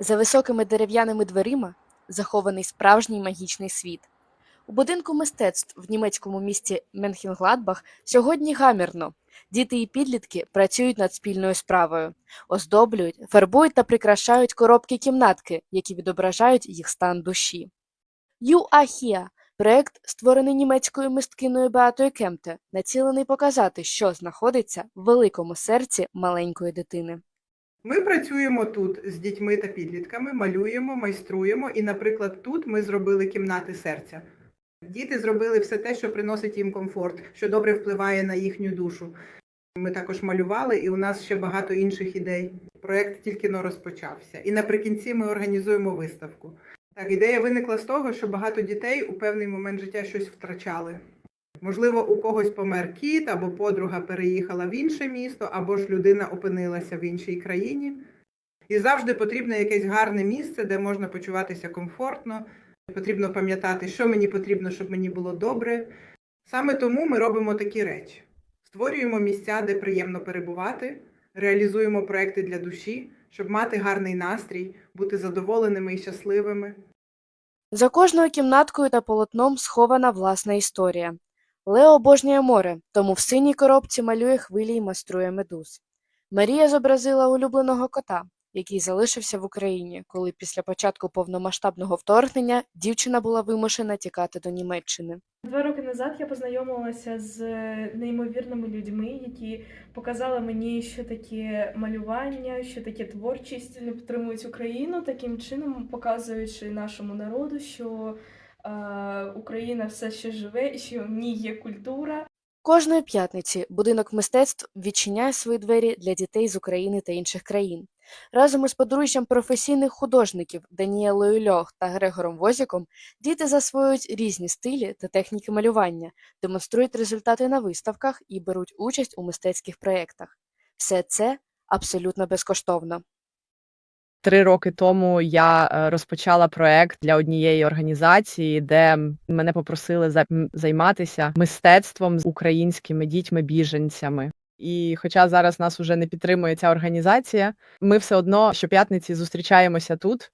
За високими дерев'яними дверима захований справжній магічний світ. У будинку мистецтв в німецькому місті Менхенгладбах сьогодні гамірно. Діти і підлітки працюють над спільною справою, оздоблюють, фарбують та прикрашають коробки кімнатки, які відображають їх стан душі. Are – проект, створений німецькою мисткиною Беатою Кемте, націлений показати, що знаходиться в великому серці маленької дитини. Ми працюємо тут з дітьми та підлітками, малюємо, майструємо. І, наприклад, тут ми зробили кімнати серця. Діти зробили все те, що приносить їм комфорт, що добре впливає на їхню душу. Ми також малювали, і у нас ще багато інших ідей. Проєкт тільки но розпочався. І наприкінці ми організуємо виставку. Так, ідея виникла з того, що багато дітей у певний момент життя щось втрачали. Можливо, у когось помер кіт, або подруга переїхала в інше місто, або ж людина опинилася в іншій країні. І завжди потрібно якесь гарне місце, де можна почуватися комфортно. Потрібно пам'ятати, що мені потрібно, щоб мені було добре. Саме тому ми робимо такі речі: створюємо місця, де приємно перебувати, реалізуємо проекти для душі, щоб мати гарний настрій, бути задоволеними і щасливими. За кожною кімнаткою та полотном схована власна історія. Лео обожнює море, тому в синій коробці малює хвилі і майструє медуз. Марія зобразила улюбленого кота, який залишився в Україні, коли після початку повномасштабного вторгнення дівчина була вимушена тікати до Німеччини. Два роки назад я познайомилася з неймовірними людьми, які показали мені, що таке малювання, що таке творчість. Вони підтримують Україну таким чином, показуючи нашому народу, що е, Україна все ще живе і що в ній є культура. Кожної п'ятниці будинок мистецтв відчиняє свої двері для дітей з України та інших країн. Разом із подружжям професійних художників Даніелою Льох та Грегором Возіком діти засвоюють різні стилі та техніки малювання, демонструють результати на виставках і беруть участь у мистецьких проєктах. Все це абсолютно безкоштовно. Три роки тому я е, розпочала проект для однієї організації, де мене попросили займатися мистецтвом з українськими дітьми-біженцями. І хоча зараз нас уже не підтримує ця організація, ми все одно щоп'ятниці зустрічаємося тут.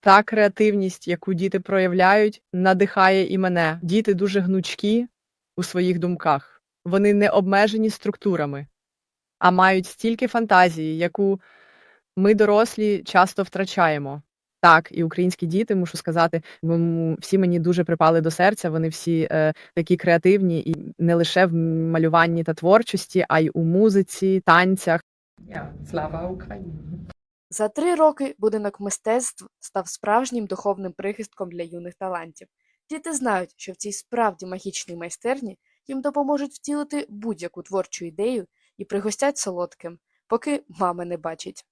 Та креативність, яку діти проявляють, надихає і мене. Діти дуже гнучкі у своїх думках. Вони не обмежені структурами, а мають стільки фантазії, яку ми, дорослі, часто втрачаємо. Так, і українські діти, мушу сказати, всі мені дуже припали до серця. Вони всі е, такі креативні, і не лише в малюванні та творчості, а й у музиці, танцях. Слава Україні! За три роки будинок мистецтв став справжнім духовним прихистком для юних талантів. Діти знають, що в цій справді магічній майстерні їм допоможуть втілити будь-яку творчу ідею і пригостять солодким, поки мама не бачить.